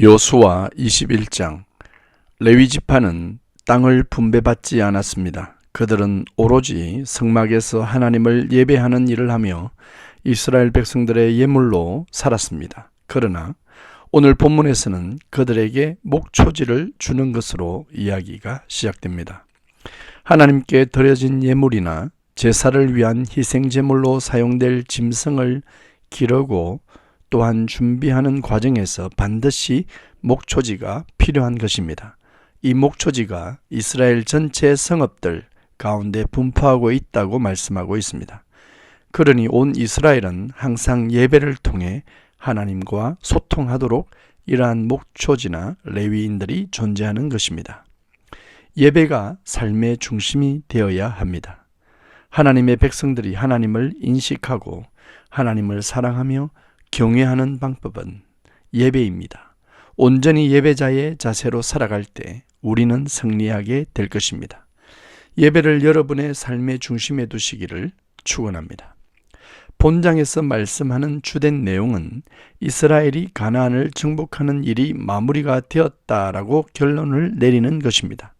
요수와 21장 레위 지파는 땅을 분배받지 않았습니다. 그들은 오로지 성막에서 하나님을 예배하는 일을 하며 이스라엘 백성들의 예물로 살았습니다. 그러나 오늘 본문에서는 그들에게 목초지를 주는 것으로 이야기가 시작됩니다. 하나님께 드려진 예물이나 제사를 위한 희생 제물로 사용될 짐승을 기르고 또한 준비하는 과정에서 반드시 목초지가 필요한 것입니다. 이 목초지가 이스라엘 전체 성읍들 가운데 분포하고 있다고 말씀하고 있습니다. 그러니 온 이스라엘은 항상 예배를 통해 하나님과 소통하도록 이러한 목초지나 레위인들이 존재하는 것입니다. 예배가 삶의 중심이 되어야 합니다. 하나님의 백성들이 하나님을 인식하고 하나님을 사랑하며 경외하는 방법은 예배입니다. 온전히 예배자의 자세로 살아갈 때 우리는 승리하게 될 것입니다. 예배를 여러분의 삶의 중심에 두시기를 축원합니다. 본장에서 말씀하는 주된 내용은 이스라엘이 가나안을 정복하는 일이 마무리가 되었다라고 결론을 내리는 것입니다.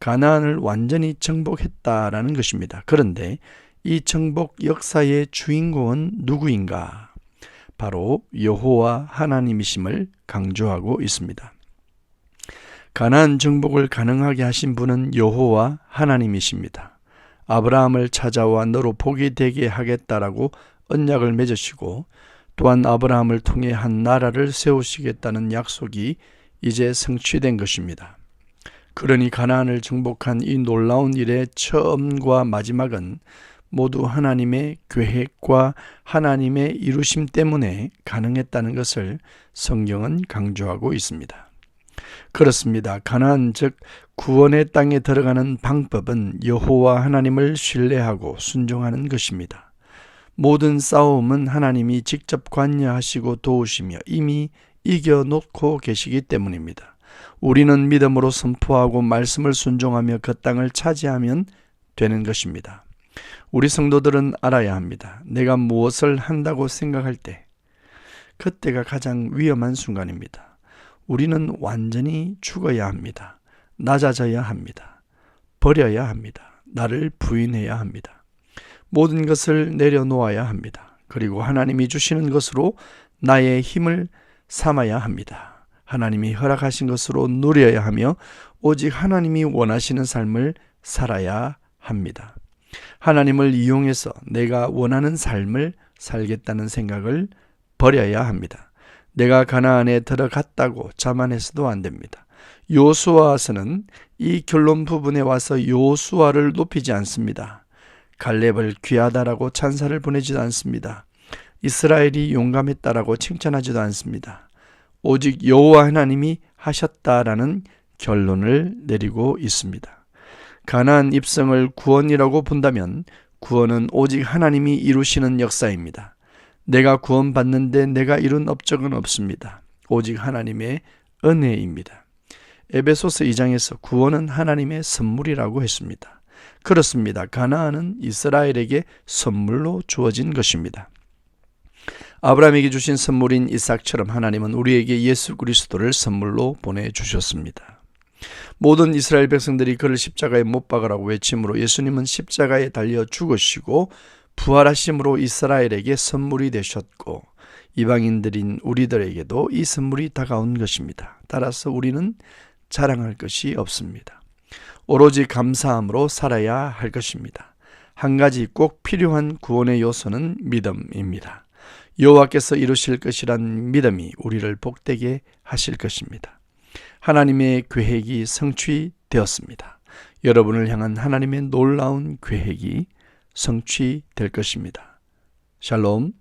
가나안을 완전히 정복했다라는 것입니다. 그런데 이 정복 역사의 주인공은 누구인가? 바로 여호와 하나님이심을 강조하고 있습니다. 가나안 정복을 가능하게 하신 분은 여호와 하나님이십니다. 아브라함을 찾아와 너로 복이 되게 하겠다라고 언약을 맺으시고 또한 아브라함을 통해 한 나라를 세우시겠다는 약속이 이제 성취된 것입니다. 그러니 가나안을 정복한 이 놀라운 일의 처음과 마지막은 모두 하나님의 계획과 하나님의 이루심 때문에 가능했다는 것을 성경은 강조하고 있습니다. 그렇습니다. 가나안 즉 구원의 땅에 들어가는 방법은 여호와 하나님을 신뢰하고 순종하는 것입니다. 모든 싸움은 하나님이 직접 관여하시고 도우시며 이미 이겨 놓고 계시기 때문입니다. 우리는 믿음으로 선포하고 말씀을 순종하며 그 땅을 차지하면 되는 것입니다. 우리 성도들은 알아야 합니다. 내가 무엇을 한다고 생각할 때, 그때가 가장 위험한 순간입니다. 우리는 완전히 죽어야 합니다. 낮아져야 합니다. 버려야 합니다. 나를 부인해야 합니다. 모든 것을 내려놓아야 합니다. 그리고 하나님이 주시는 것으로 나의 힘을 삼아야 합니다. 하나님이 허락하신 것으로 누려야 하며 오직 하나님이 원하시는 삶을 살아야 합니다. 하나님을 이용해서 내가 원하는 삶을 살겠다는 생각을 버려야 합니다. 내가 가나안에 들어갔다고 자만해서도 안 됩니다. 요수아서는 이 결론 부분에 와서 요수아를 높이지 않습니다. 갈렙을 귀하다라고 찬사를 보내지도 않습니다. 이스라엘이 용감했다라고 칭찬하지도 않습니다. 오직 여호와 하나님이 하셨다라는 결론을 내리고 있습니다. 가나안 입성을 구원이라고 본다면 구원은 오직 하나님이 이루시는 역사입니다. 내가 구원받는데 내가 이룬 업적은 없습니다. 오직 하나님의 은혜입니다. 에베소서 2장에서 구원은 하나님의 선물이라고 했습니다. 그렇습니다. 가나안은 이스라엘에게 선물로 주어진 것입니다. 아브라함에게 주신 선물인 이삭처럼 하나님은 우리에게 예수 그리스도를 선물로 보내 주셨습니다. 모든 이스라엘 백성들이 그를 십자가에 못 박으라고 외침으로 예수님은 십자가에 달려 죽으시고 부활하심으로 이스라엘에게 선물이 되셨고 이방인들인 우리들에게도 이 선물이 다가온 것입니다. 따라서 우리는 자랑할 것이 없습니다. 오로지 감사함으로 살아야 할 것입니다. 한 가지 꼭 필요한 구원의 요소는 믿음입니다. 여호와께서 이루실 것이란 믿음이 우리를 복되게 하실 것입니다. 하나님의 계획이 성취되었습니다. 여러분을 향한 하나님의 놀라운 계획이 성취될 것입니다. 샬롬.